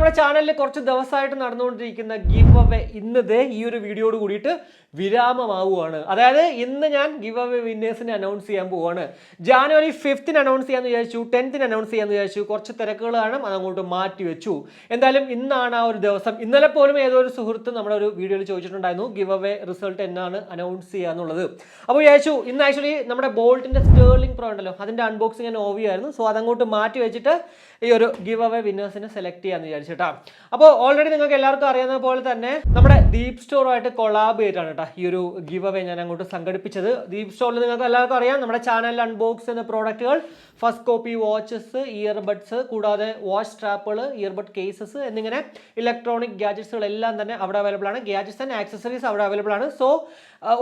നമ്മുടെ ചാനലിൽ കുറച്ച് ദിവസമായിട്ട് നടന്നുകൊണ്ടിരിക്കുന്ന ഗിഫ് അവേ ഇന്നത്തെ ഈ ഒരു വീഡിയോയോട് കൂടിയിട്ട് വിരാമമാവുകയാണ് അതായത് ഇന്ന് ഞാൻ ഗിഫ് അവേ വിന്നേഴ്സിനെ അനൗൺസ് ചെയ്യാൻ പോവുകയാണ് ജാനുവരി ഫിഫ്ത്തിന് അനൗൺസ് ചെയ്യാന്ന് വിചാരിച്ചു ടെൻത്തിന് അനൗൺസ് ചെയ്യാന്ന് വിചാരിച്ചു കുറച്ച് തിരക്കുകൾ കാരണം അതങ്ങോട്ട് മാറ്റി വെച്ചു. എന്തായാലും ഇന്നാണ് ആ ഒരു ദിവസം. ഇന്നലെ പോലും ഏതോ ഒരു സുഹൃത്ത് നമ്മുടെ ഒരു വീഡിയോയിൽ ചോദിച്ചിട്ടുണ്ടായിരുന്നു ഗിഫ് അവേ റിസൾട്ട് എന്നാണ് അനൗൺസ് ചെയ്യുക എന്നുള്ളത്. അപ്പോൾ വിചാരിച്ചു ഇന്ന് ആക്ച്വലി നമ്മുടെ ബോൾട്ടിന്റെ സ്റ്റേർലിംഗ് പ്രോ ഉണ്ടല്ലോ അതിന്റെ അൺബോക്സിംഗ് ഞാൻ ഓവിയായിരുന്നു സോ അതങ്ങോട്ട് മാറ്റി വെച്ചിട്ട് ഈ ഒരു ഗിഫ് അവേ വിന്നേഴ്സിനെ സെലക്ട് ചെയ്യാന്ന് വിചാരിച്ചിട്ടാ അപ്പോൾ ഓൾറെഡി നിങ്ങൾക്ക് എല്ലാവർക്കും അറിയുന്ന പോലെ തന്നെ നമ്മുടെ ദീപ് സ്റ്റോറുമായിട്ട് കൊളാബ് ചെയ്തിട്ടാണ് കേട്ടോ ഈ ഒരു ഗീവ് അവേ ഞാൻ അങ്ങോട്ട് സംഘടിപ്പിച്ചത് ദീപ് സ്റ്റോറിൽ നിങ്ങൾക്ക് എല്ലാവർക്കും അറിയാം. നമ്മുടെ ചാനലിൽ അൺബോക്സ് ചെയ്യുന്ന പ്രോഡക്റ്റുകൾ ഫസ്റ്റ് കോപ്പി വാച്ചസ് ഇയർബഡ്സ് കൂടാതെ വാച്ച് സ്ട്രാപ്പുകൾ ഇയർബഡ് കേസസ് എന്നിങ്ങനെ ഇലക്ട്രോണിക് ഗാഡ്ജറ്റ്സുകൾ എല്ലാം തന്നെ അവിടെ അവൈലബിൾ ആണ്. ഗാഡ്ജറ്റ്സ് ആൻഡ് ആക്സസറീസ് അവിടെ അവൈലബിൾ ആണ്. സോ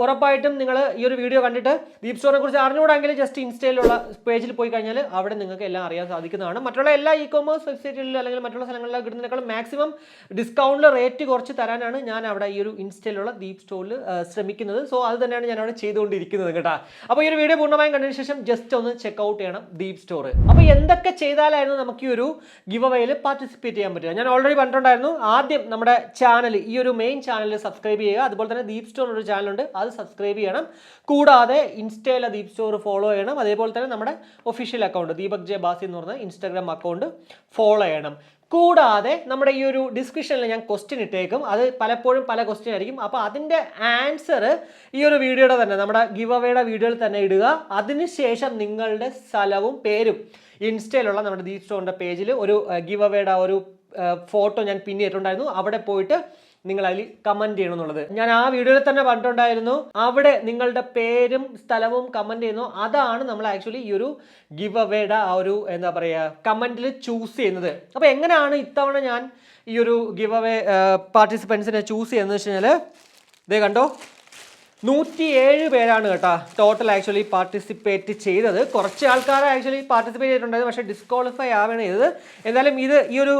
ഉറപ്പായിട്ടും നിങ്ങൾ ഈ ഒരു വീഡിയോ കണ്ടിട്ട് ദീപ് സ്റ്റോറിനെ കുറിച്ച് അറിഞ്ഞുകൂടെങ്കിൽ ജസ്റ്റ് ഇൻസ്റ്റയിലുള്ള പേജിൽ പോയി കഴിഞ്ഞാൽ അവിടെ നിങ്ങൾക്ക് എല്ലാം അറിയാൻ സാധിക്കുന്നതാണ്. മറ്റുള്ള എല്ലാ ഇ കോമേഴ്സ് വെബ്സൈറ്റുകളിലും അല്ലെങ്കിൽ മറ്റുള്ള സ്ഥലങ്ങളിലും കിട്ടുന്നതിനേക്കാളും മാക്സിമം ഡിസ്കൗണ്ടിൽ റേറ്റ് കുറച്ച് തരാനാണ് ഞാൻ അവിടെ ഈ ഒരു ഇൻസ്റ്റയിലുള്ള ദീപ് സ്റ്റോറിൽ ശ്രമിക്കുന്നത്. സോ അത് തന്നെയാണ് ഞാൻ അവിടെ ചെയ്തുകൊണ്ടിരിക്കുന്നത് കേട്ടോ. അപ്പോൾ ഈ ഒരു വീഡിയോ പൂർണമായും കണ്ടതിന് ശേഷം ജസ്റ്റ് ഒന്ന് ചെക്ക് ഔട്ട് ചെയ്യണം ദീപ് സ്റ്റോർ അപ്പോൾ എന്തൊക്കെ ചെയ്താലായിരുന്നു നമുക്ക് ഈ ഒരു ഗിവ് അവയിൽ പാർട്ടിസിപ്പേറ്റ് ചെയ്യാൻ പറ്റുക? ഞാൻ ഓൾറെഡി പറഞ്ഞിട്ടുണ്ടായിരുന്നു ആദ്യം നമ്മുടെ ചാനൽ ഈ ഒരു മെയിൻ ചാനൽ സബ്സ്ക്രൈബ് ചെയ്യുക. അതുപോലെ തന്നെ ദീപ് സ്റ്റോർ ഒരു ചാനലുണ്ട് അത് സബ്സ്ക്രൈബ് ചെയ്യണം. കൂടാതെ ഇൻസ്റ്റയിലെ ദീപ് സ്റ്റോർ ഫോളോ ചെയ്യണം. അതേപോലെ തന്നെ നമ്മുടെ official account Deepak J Basi എന്ന് പറഞ്ഞ ഇൻസ്റ്റാഗ്രാം അക്കൗണ്ട് ഫോളോ ചെയ്യണം. കൂടാതെ നമ്മുടെ ഈ ഒരു ഡിസ്ക്രിപ്ഷനിൽ ഞാൻ ക്വസ്റ്റ്യൻ ഇട്ടേക്കും. അത് പലപ്പോഴും പല ക്വസ്റ്റ്യൻ ആയിരിക്കും. അപ്പോൾ അതിന്റെ ആൻസർ ഈ ഒരു വീഡിയോയുടെ തന്നെ നമ്മുടെ ഗിവ് അവയുടെ വീഡിയോയിൽ തന്നെ ഇടുക. അതിനുശേഷം നിങ്ങളുടെ സ്ഥലവും പേരും ഇൻസ്റ്റയിലുള്ള നമ്മുടെ ദീപ് സ്റ്റോറിന്റെ പേജിൽ ഒരു ഗിവ് അവയുടെ ഒരു ഫോട്ടോ ഞാൻ പിൻ ചെയ്തിട്ടുണ്ടായിരുന്നു അവിടെ പോയിട്ട് നിങ്ങൾ അതിൽ കമന്റ് ചെയ്യണം എന്നുള്ളത്. ഞാൻ ആ വീഡിയോയിൽ തന്നെ പറഞ്ഞിട്ടുണ്ടായിരുന്നു. അവിടെ നിങ്ങളുടെ പേരും സ്ഥലവും കമന്റ് ചെയ്യുന്നു. അതാണ് നമ്മൾ ആക്ച്വലി ഈ ഒരു ഗിവ് അവേയുടെ ആ ഒരു എന്താ പറയുക കമന്റിൽ ചൂസ് ചെയ്യുന്നത്. അപ്പോൾ എങ്ങനെയാണ് ഇത്തവണ ഞാൻ ഈ ഒരു ഗിവ് അവേ പാർട്ടിസിപ്പൻസിനെ ചൂസ് ചെയ്യുന്നത് വെച്ച് കഴിഞ്ഞാൽ ഇതേ കണ്ടോ? നൂറ്റിയേഴ് പേരാണ് കേട്ടോ ടോട്ടൽ ആക്ച്വലി പാർട്ടിസിപ്പേറ്റ് ചെയ്തത്. കുറച്ച് ആൾക്കാർ ആക്ച്വലി പാർട്ടിസിപ്പേറ്റ് ചെയ്തിട്ടുണ്ടായിരുന്നു പക്ഷേ ഡിസ്ക്വാളിഫൈ ആവുകയാണ് ചെയ്തത്. എന്തായാലും ഇത് ഈ ഒരു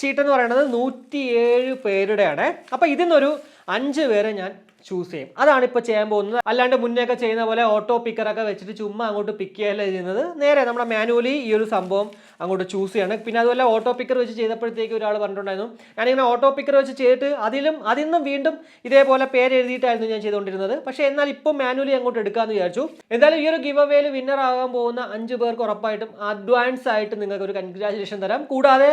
ചീട്ട് എന്ന് പറയുന്നത് നൂറ്റിയേഴ് പേരുടെയാണ്. അപ്പോൾ ഇതിൽ നിന്നൊരു അഞ്ച് പേരെ ഞാൻ ചൂസ് ചെയ്യും. അതാണ് ഇപ്പോൾ ചെയ്യാൻ പോകുന്നത്. അല്ലാണ്ട് മുന്നേയൊക്കെ ചെയ്യുന്ന പോലെ ഓട്ടോ പിക്കറൊക്കെ വെച്ചിട്ട് ചുമ്മാ അങ്ങോട്ട് പിക്ക് ചെയ്യല്ല ചെയ്യുന്നത്. നേരെ നമ്മുടെ മാനുവലി ഈ ഒരു സംഭവം അങ്ങോട്ട് ചൂസ് ചെയ്യണം. പിന്നെ അതുപോലെ ഓട്ടോ പിക്കർ വെച്ച് ചെയ്തപ്പോഴത്തേക്ക് ഒരാൾ പറഞ്ഞിട്ടുണ്ടായിരുന്നു. ഞാനിങ്ങനെ ഓട്ടോ പിക്കർ വെച്ച് ചെയ്തിട്ട് അതിലും അതിൽ നിന്നും വീണ്ടും ഇതേപോലെ പേര് എഴുതിയിട്ടായിരുന്നു ഞാൻ ചെയ്തുകൊണ്ടിരുന്നത്. പക്ഷേ എന്നാൽ ഇപ്പോൾ മാനുവലി അങ്ങോട്ട് എടുക്കാമെന്ന് വിചാരിച്ചു. എന്തായാലും ഈ ഒരു ഗിവ് അവേയിൽ വിന്നർ ആകാൻ പോകുന്ന അഞ്ച് പേർക്ക് ഉറപ്പായിട്ടും അഡ്വാൻസ് ആയിട്ട് നിങ്ങൾക്ക് ഒരു കൺഗ്രാചുലേഷൻ തരാം. കൂടാതെ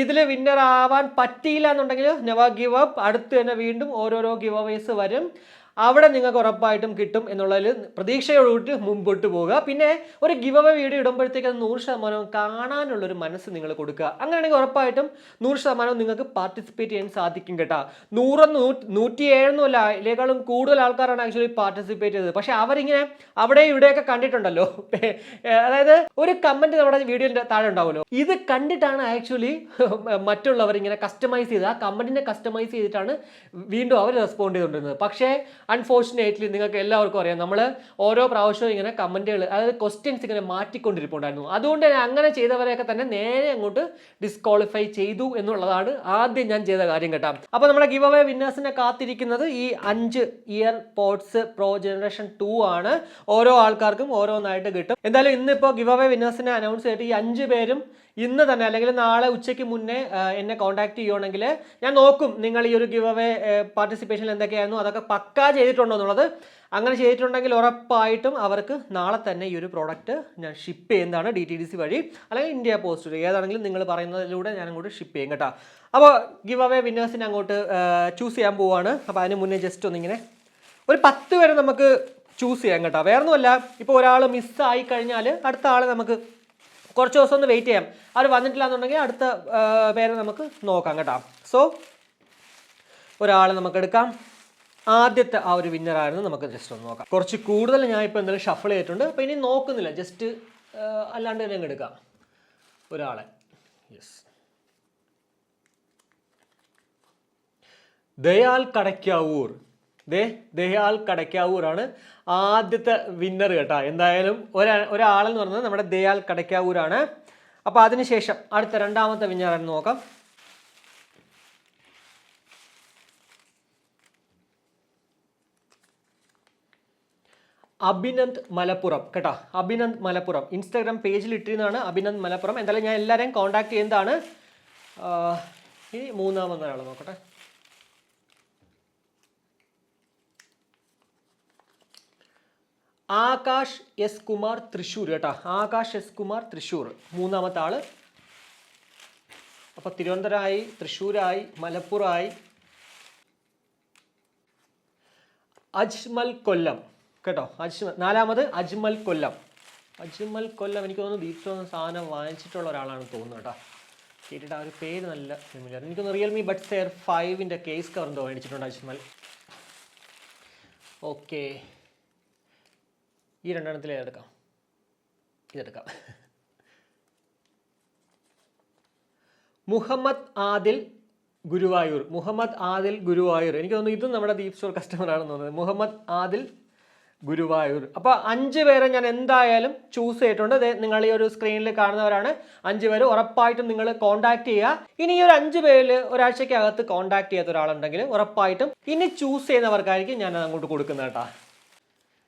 ഇതിൽ വിന്നർ ആവാൻ പറ്റിയില്ല എന്നുണ്ടെങ്കിൽ നെവർ ഗിവ് അപ്പ് അടുത്ത് തന്നെ വീണ്ടും ഓരോരോ ഗിവ് അവേസ് വരും. അവിടെ നിങ്ങൾക്ക് ഉറപ്പായിട്ടും കിട്ടും എന്നുള്ളതിൽ പ്രതീക്ഷയോടുകൂടി മുമ്പോട്ട് പോവുക. പിന്നെ ഒരു ഗിവ് അവ വീഡിയോ ഇടുമ്പോഴത്തേക്ക് അത് നൂറ് ശതമാനവും കാണാനുള്ളൊരു മനസ്സ് നിങ്ങൾ കൊടുക്കുക. അങ്ങനെയാണെങ്കിൽ ഉറപ്പായിട്ടും നൂറ് ശതമാനവും നിങ്ങൾക്ക് പാർട്ടിസിപ്പേറ്റ് ചെയ്യാൻ സാധിക്കും കേട്ടോ. നൂറൊന്നും നൂറ്റി ഏഴൊന്നും അല്ല ഇതിനേക്കാളും കൂടുതൽ ആൾക്കാരാണ് ആക്ച്വലി പാർട്ടിസിപ്പേറ്റ് ചെയ്തത്. പക്ഷേ അവരിങ്ങനെ അവിടെ ഇവിടെയൊക്കെ കണ്ടിട്ടുണ്ടല്ലോ. അതായത് ഒരു കമന്റ് നമ്മുടെ വീഡിയോന്റെ താഴെ ഉണ്ടാവുമല്ലോ. ഇത് കണ്ടിട്ടാണ് ആക്ച്വലി മറ്റുള്ളവർ ഇങ്ങനെ കസ്റ്റമൈസ് ചെയ്ത് ആ കമന്റിനെ കസ്റ്റമൈസ് ചെയ്തിട്ടാണ് വീണ്ടും അവർ റെസ്പോണ്ട് ചെയ്തുകൊണ്ടിരുന്നത്. പക്ഷേ അൺഫോർച്ചുനേറ്റ്ലി നിങ്ങൾക്ക് എല്ലാവർക്കും അറിയാം. നമ്മൾ ഓരോ പ്രാവശ്യവും ഇങ്ങനെ കമന്റുകൾ അതായത് ക്വസ്റ്റ്യൻസ് ഇങ്ങനെ മാറ്റിക്കൊണ്ടിരിപ്പുണ്ടായിരുന്നു. അതുകൊണ്ട് തന്നെ അങ്ങനെ ചെയ്തവരെയൊക്കെ തന്നെ നേരെ അങ്ങോട്ട് ഡിസ്ക്വാളിഫൈ ചെയ്തു എന്നുള്ളതാണ് ആദ്യം ഞാൻ ചെയ്ത കാര്യം കേട്ടോ. അപ്പോൾ നമ്മുടെ ഗിവ് അവേ വിന്നേഴ്സിനെ കാത്തിരിക്കുന്നത് ഈ അഞ്ച് year pods pro generation two ആണ്. ഓരോ ആൾക്കാർക്കും ഓരോന്നായിട്ട് കിട്ടും. എന്തായാലും ഇന്നിപ്പോൾ ഗിവ് അവേ വിന്നേഴ്സിനെ അനൗൺസ് ചെയ്തിട്ട് ഈ അഞ്ച് പേരും ഇന്ന് തന്നെ അല്ലെങ്കിൽ നാളെ ഉച്ചയ്ക്ക് മുന്നേ എന്നെ കോൺടാക്ട് ചെയ്യുകയാണെങ്കിൽ ഞാൻ നോക്കും നിങ്ങൾ ഈ ഒരു ഗിവ് അവേ പാർട്ടിസിപ്പേഷനിൽ എന്തൊക്കെയായിരുന്നു അതൊക്കെ പക്കാ ചെയ്തിട്ടുണ്ടോ എന്നുള്ളത്. അങ്ങനെ ചെയ്തിട്ടുണ്ടെങ്കിൽ ഉറപ്പായിട്ടും അവർക്ക് നാളെ തന്നെ ഈ ഒരു പ്രോഡക്റ്റ് ഞാൻ ഷിപ്പ് ചെയ്യുന്നതാണ് ഡി ടി ഡി സി വഴി അല്ലെങ്കിൽ ഇന്ത്യ പോസ്റ്റ് ഏതാണെങ്കിലും നിങ്ങൾ പറയുന്നതിലൂടെ ഞാൻ അങ്ങോട്ട് ഷിപ്പ് ചെയ്യും കേട്ടോ. അപ്പോൾ ഗിവ് അവേ വിന്നേഴ്സിനെ അങ്ങോട്ട് ചൂസ് ചെയ്യാൻ പോവുകയാണ് അപ്പോൾ അതിന് മുന്നേ ജസ്റ്റ് ഒന്നിങ്ങനെ ഒരു പത്ത് വരെ നമുക്ക് ചൂസ് ചെയ്യാം കേട്ടോ. വേറൊന്നുമല്ല ഇപ്പോൾ ഒരാൾ മിസ്സായി കഴിഞ്ഞാൽ അടുത്ത ആൾ നമുക്ക് കുറച്ച് ദിവസം ഒന്ന് വെയിറ്റ് ചെയ്യാം. അവർ വന്നിട്ടില്ല എന്നുണ്ടെങ്കിൽ അടുത്ത പേരെ നമുക്ക് നോക്കാം കേട്ടോ. സോ ഒരാളെ നമുക്ക് എടുക്കാം. ആദ്യത്തെ ആ ഒരു വിന്നറായിരുന്നു നമുക്ക് ജസ്റ്റ് ഒന്ന് നോക്കാം. കുറച്ച് കൂടുതൽ ഞാൻ ഇപ്പോൾ എന്തായാലും ഷഫിൾ ചെയ്തിട്ടുണ്ട്. അപ്പോൾ ഇനി നോക്കുന്നില്ല. ജസ്റ്റ് അല്ലാണ്ട് തന്നെ എടുക്കാം. ഒരാളെ. യെസ് ദയാൽ കടയ്ക്കാവൂർ. ദേ ദയാൽ കടയ്ക്കാവൂരാണ്. ആദ്യത്തെ വിന്നർ കേട്ടോ. എന്തായാലും ഒരാ ഒരാളെന്ന് പറയുന്നത് നമ്മുടെ ദയാൽ കടയ്ക്കാവൂരാണ്. അപ്പോൾ അതിനുശേഷം അടുത്ത രണ്ടാമത്തെ എന്ന് നോക്കാം. അഭിനന്ദ് മലപ്പുറം കേട്ടോ. അഭിനന്ദ് മലപ്പുറം. ഇൻസ്റ്റാഗ്രാം പേജിൽ ഇട്ടിരുന്നതാണ് അഭിനന്ദ് മലപ്പുറം. എന്തായാലും ഞാൻ എല്ലാവരെയും കോൺടാക്ട് ചെയ്യുന്നതാണ്. ഇനി മൂന്നാമത് ഒരാൾ നോക്കട്ടെ. ആകാശ് എസ് കുമാർ തൃശ്ശൂർ കേട്ടോ. ആകാശ് എസ് കുമാർ തൃശ്ശൂർ. മൂന്നാമത്തെ ആൾ. അപ്പൊ തിരുവനന്തപുരമായി തൃശ്ശൂരായി മലപ്പുറമായി. അജ്മൽ കൊല്ലം. കേട്ടോ. അജ്മൽ നാലാമത് അജ്മൽ കൊല്ലം. അജ്മൽ കൊല്ലം എനിക്ക് തോന്നുന്നു ദീപ്ത സാധനം വാങ്ങിച്ചിട്ടുള്ള ഒരാളാണ് തോന്നുന്നത് കേട്ടോ. കേട്ടിട്ട് ആ ഒരു പേര് നല്ല ഫെമിലിയർ എനിക്കൊന്ന് റിയൽമി ബഡ്സ് എയർ ഫൈവിന്റെ കേസ് കവർ എന്തോ മേടിച്ചിട്ടുണ്ട് അജ്മൽ. ഓക്കെ ഈ രണ്ടെണ്ണത്തിൽ ഏതെടുക്കാം ഇതെടുക്കാം. മുഹമ്മദ് ആദിൽ ഗുരുവായൂർ. മുഹമ്മദ് ആദിൽ ഗുരുവായൂർ. എനിക്ക് തോന്നുന്നു ഇതും നമ്മുടെ ദീപ് സ്റ്റോർ കസ്റ്റമർ ആണെന്ന് തോന്നുന്നത് മുഹമ്മദ് ആദിൽ ഗുരുവായൂർ. അപ്പോൾ അഞ്ച് പേരെ ഞാൻ എന്തായാലും ചൂസ് ചെയ്തിട്ടുണ്ട്. ദേ നിങ്ങൾ ഈ ഒരു സ്ക്രീനിൽ കാണുന്നവരാണ്. അഞ്ച് പേര് ഉറപ്പായിട്ടും നിങ്ങൾ കോൺടാക്ട് ചെയ്യുക. ഇനി ഈ ഒരു അഞ്ച് പേരിൽ ഒരാഴ്ചയ്ക്കകത്ത് കോൺടാക്ട് ചെയ്യാത്ത ഒരാളുണ്ടെങ്കിൽ ഉറപ്പായിട്ടും ഇനി ചൂസ് ചെയ്യുന്നവർക്കായിരിക്കും ഞാൻ അത് അങ്ങോട്ട് കൊടുക്കുന്നത് കേട്ടോ.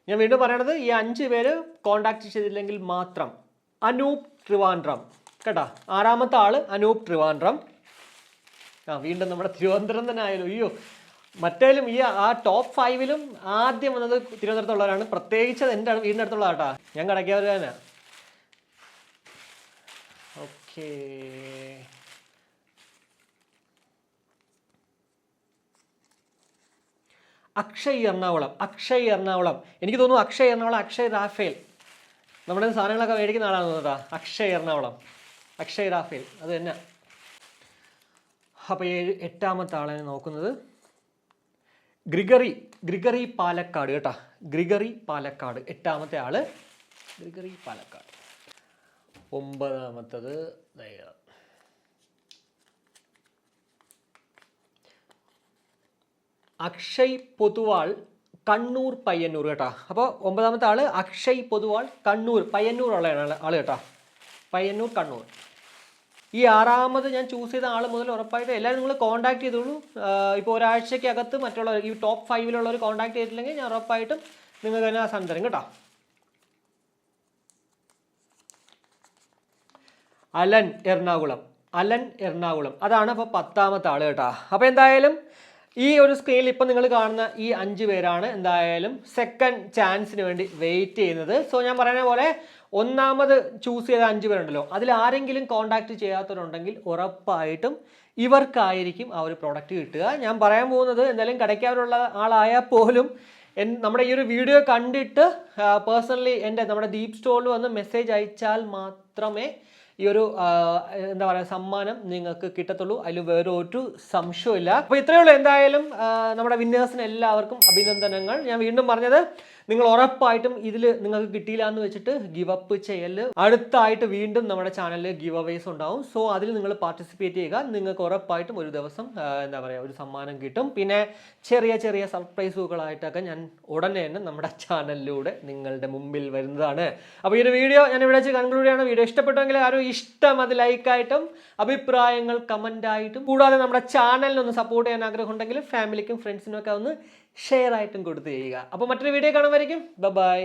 ഞാൻ വീണ്ടും പറയണത് ഈ അഞ്ച് പേര് കോണ്ടാക്ട് ചെയ്തില്ലെങ്കിൽ മാത്രം അനൂപ് ട്രിവാൻഡ്രം. കേട്ടാ? ആറാമത്തെ ആൾ അനൂപ് ട്രിവാൻഡ്രം. ആ വീണ്ടും നമ്മുടെ തിരുവനന്തപുരം തന്നെ ആയാലും. അയ്യോ. മറ്റേലും ഈ ആ ടോപ്പ് ഫൈവിലും ആദ്യം വന്നത് തിരുവനന്തപുരത്തുള്ളവരാണ് പ്രത്യേകിച്ച് എന്റെ വീടിന്റെ അടുത്തുള്ള കേട്ടാ ഞാൻ കടയ്ക്കാവർ തന്നെ ഓക്കേ അക്ഷയ് എറണാകുളം അക്ഷയ് എറണാകുളം. എനിക്ക് തോന്നുന്നു അക്ഷയ് എറണാകുളം അക്ഷയ് റാഫേൽ. നമ്മുടെ സാധനങ്ങളൊക്കെ മേടിക്കുന്ന ആളാണ് കേട്ടോ. അക്ഷയ് എറണാകുളം. അക്ഷയ് റാഫേൽ. അത് തന്നെ. അപ്പോൾ ഏഴ് എട്ടാമത്തെ ആളെ നോക്കുന്നത്. ഗ്രിഗറി ഗ്രിഗറി പാലക്കാട് കേട്ടോ. ഗ്രിഗറി പാലക്കാട്. എട്ടാമത്തെ ആൾ ഗ്രിഗറി പാലക്കാട്. ഒമ്പതാമത്തത് ദേ അക്ഷയ് പൊതുവാൾ കണ്ണൂർ പയ്യന്നൂർ കേട്ടോ. അപ്പോൾ ഒമ്പതാമത്തെ ആൾ അക്ഷയ് പൊതുവാൾ കണ്ണൂർ പയ്യന്നൂർ ഉള്ള ആൾ കേട്ടോ. പയ്യന്നൂർ കണ്ണൂർ. ഈ ആറാമത് ഞാൻ ചൂസ് ചെയ്ത ആൾ മുതൽ ഉറപ്പായിട്ട് എല്ലാവരും നിങ്ങൾ കോൺടാക്ട് ചെയ്തോളൂ. ഇപ്പോൾ ഒരാഴ്ചയ്ക്കകത്ത് മറ്റുള്ള ഈ ടോപ്പ് ഫൈവിലുള്ളവർ കോൺടാക്ട് ചെയ്തിട്ടില്ലെങ്കിൽ ഞാൻ ഉറപ്പായിട്ടും നിങ്ങൾക്ക് തന്നെ ആ സാധനം തരും കേട്ടോ. Alan Ernakulam Alan Ernakulam. അതാണ് അപ്പോൾ പത്താമത്തെ ആൾ കേട്ടോ. അപ്പോൾ എന്തായാലും ഈ ഒരു സ്ക്രീനിൽ ഇപ്പം നിങ്ങൾ കാണുന്ന ഈ അഞ്ച് പേരാണ് എന്തായാലും സെക്കൻഡ് ചാൻസിന് വേണ്ടി വെയിറ്റ് ചെയ്യുന്നത്. സോ ഞാൻ പറയുന്ന പോലെ ഒന്നാമത് ചൂസ് ചെയ്ത അഞ്ച് പേരുണ്ടല്ലോ. അതിൽ ആരെങ്കിലും കോൺടാക്ട് ചെയ്യാത്തവരുണ്ടെങ്കിൽ ഉറപ്പായിട്ടും ഇവർക്കായിരിക്കും ആ ഒരു പ്രോഡക്റ്റ് കിട്ടുക. ഞാൻ പറയാൻ പോകുന്നത് എന്തായാലും കടയ്ക്കാവരുള്ള ആളായാൽ പോലും എൻ നമ്മുടെ ഈ ഒരു വീഡിയോ കണ്ടിട്ട് പേഴ്സണലി എന്റെ നമ്മുടെ ദീപ് സ്റ്റോറിൽ വന്ന് മെസ്സേജ് അയച്ചാൽ മാത്രമേ ഈ ഒരു എന്താ പറയുക സമ്മാനം നിങ്ങൾക്ക് കിട്ടത്തുള്ളൂ. അതിൽ വേറെ ഒരു സംശയമില്ല അപ്പോൾ ഇത്രയേ ഉള്ളൂ. എന്തായാലും നമ്മുടെ വിന്നേഴ്സിന് എല്ലാവർക്കും അഭിനന്ദനങ്ങൾ. ഞാൻ വീണ്ടും പറഞ്ഞത് നിങ്ങൾ ഉറപ്പായിട്ടും ഇതിൽ നിങ്ങൾക്ക് കിട്ടിയില്ല എന്ന് വെച്ചിട്ട് ഗിവ് അപ്പ് ചെയ്യൽ. അടുത്തായിട്ട് വീണ്ടും നമ്മുടെ ചാനലിൽ ഗിവ് അവേസ് ഉണ്ടാവും. സോ അതിൽ നിങ്ങൾ പാർട്ടിസിപ്പേറ്റ് ചെയ്യുക. നിങ്ങൾക്ക് ഉറപ്പായിട്ടും ഒരു ദിവസം എന്താ പറയുക ഒരു സമ്മാനം കിട്ടും. പിന്നെ ചെറിയ ചെറിയ സർപ്രൈസുകളായിട്ടൊക്കെ ഞാൻ ഉടനെ തന്നെ നമ്മുടെ ചാനലിലൂടെ നിങ്ങളുടെ മുമ്പിൽ വരുന്നതാണ്. അപ്പോൾ ഈ ഒരു വീഡിയോ ഞാൻ ഇവിടെ വെച്ച് കൺക്ലൂഡ് ചെയ്യണം വീഡിയോ ഇഷ്ടപ്പെട്ടെങ്കിൽ ആരും ഇഷ്ടം അത് ലൈക്കായിട്ടും അഭിപ്രായങ്ങൾ കമന്റായിട്ടും കൂടാതെ നമ്മുടെ ചാനലിനെ ഒന്ന് സപ്പോർട്ട് ചെയ്യാൻ ആഗ്രഹം ഉണ്ടെങ്കിൽ ഫാമിലിക്കും ഫ്രണ്ട്സിനും ഒക്കെ ഒന്ന് ഷെയർ ആയിട്ടും കൊടുത്ത് ചെയ്യുക. അപ്പോൾ മറ്റൊരു വീഡിയോ കാണുമായിരിക്കും ബൈ